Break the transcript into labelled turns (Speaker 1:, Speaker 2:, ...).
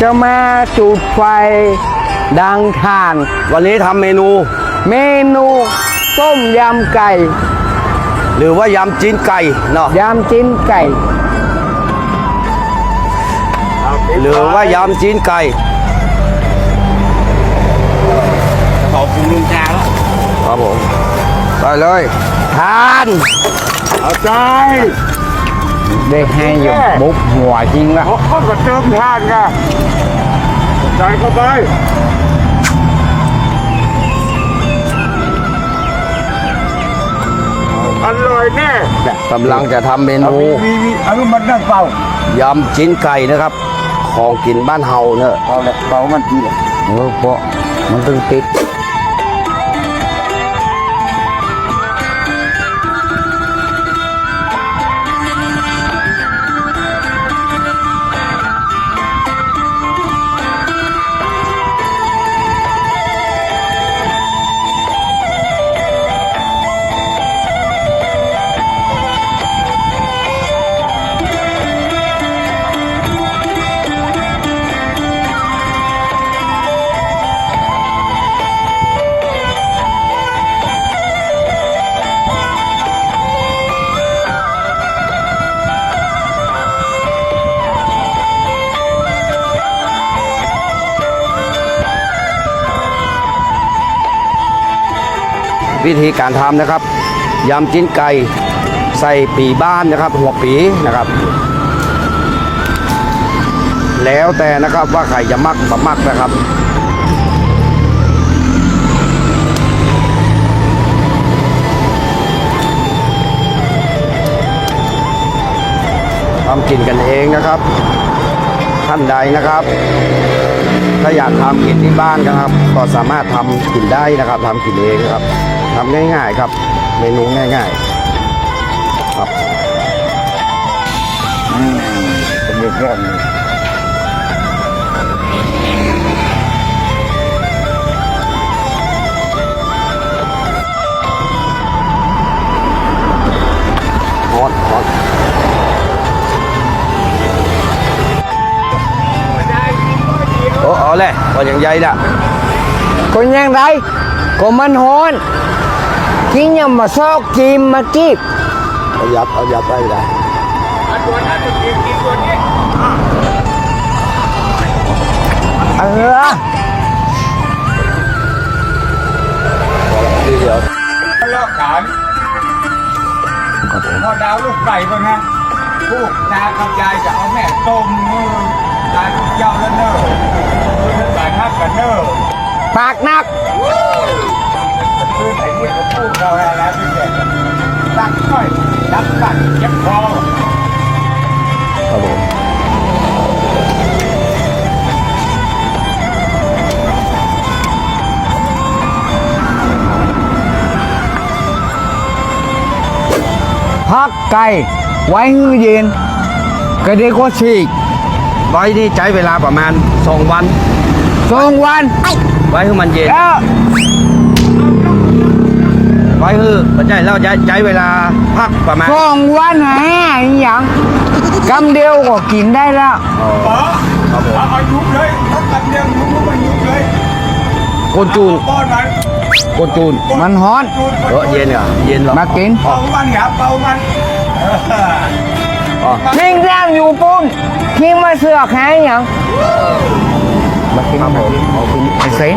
Speaker 1: จะมาจุดไฟดังทาน
Speaker 2: วันนี้ทำเมนู
Speaker 1: เมนูต้มยำไก่
Speaker 2: หรือว่ายำจีนไก่เนาะ
Speaker 1: ยำจิ้นไก่
Speaker 2: หรือว่ายำจีนไก่
Speaker 3: ขอบคุณลุงชาแล้ว
Speaker 2: ครับผมไปเลย ทาน
Speaker 3: เอาใจ
Speaker 1: ได้ให้อยู่บุกหัวจริงละ
Speaker 3: เขาเข้ากับเติมทานไงใจเข้าไปอร่อยแน่
Speaker 2: กำลังจะทำเมนู
Speaker 3: มีมีมีอนุมันนั่งเป่ายำ
Speaker 2: จีนไก่นะครับ ของกินบ้านเฮาเนอะ
Speaker 3: เป่าเลยเป่ามันทีเลย
Speaker 1: เออเพราะมันตึงติด
Speaker 2: วิธีการทำนะครับยำจีนไก่ใส่ปีบ้านนะครับ หัวปีนะครับ แล้วแต่นะครับว่าใครจะมักบ่มักนะครับทำกินกันเองนะครับ ท่านใดนะครับ ถ้าอยากทำกินที่บ้านนะครับ ก็สามารถทำกินได้นะครับทำกินเองนะครับทำง่ายๆครับ เมนูง่ายๆ ครับ
Speaker 3: เป็นเรื่องเรื่องเลย
Speaker 2: เอาเลยว่าอย่างใหญ่ละ
Speaker 1: คนยังไงก็มันโหอนกินยังมาซอกจีมมาจีบ
Speaker 2: เอายับเอายับได้ละ
Speaker 1: เออ
Speaker 2: ทีเดียว
Speaker 3: ลอกการพอดาวลูกไก่ก่อนนะลูกตากับยายจะเอาแม่ต้ม ตากย้าแล้วเนอะคือสายทักกันเนอะ
Speaker 1: ปากนัก
Speaker 3: คือไอ้เนี่ยเขาพูดเราแล้วพี่เด็กตักค่อยตักตักเจ็บคอ
Speaker 2: ครับผม
Speaker 1: พักไก่ไว้ให้เย็นก็ได้ก็ฉีก
Speaker 2: ไว้นี่ใช้เวลาประมาณ2วัน
Speaker 1: สองวัน
Speaker 2: ไว้ให้มันเย็น
Speaker 1: แล้ว
Speaker 2: ไว้คือปัจจัยแล้วใช้ใช้เวลาพักประมาณ
Speaker 1: สองวันหาอหย่างกำเดียวก็กินได้แล้ว
Speaker 2: อ๋อ
Speaker 3: เออ
Speaker 2: ครับผม
Speaker 3: เอาเอายุบเลยเขาตัดเดียวยุบมันยุบเลย
Speaker 2: โกนจูน
Speaker 3: ป้อนมัน
Speaker 2: โกนจูน
Speaker 1: มันฮ้อน
Speaker 3: จูน
Speaker 2: เออเย็นเหรอเย็นเหรอ
Speaker 1: มากิน
Speaker 3: เป่ามันอย่าเป่ามันเออ
Speaker 2: อ๋อ
Speaker 1: ทิ้งแรงอยู่ปุ้นทิ้งมาเสือกหาอหย่างมากิน
Speaker 2: ครับผม
Speaker 1: ไอ้สิ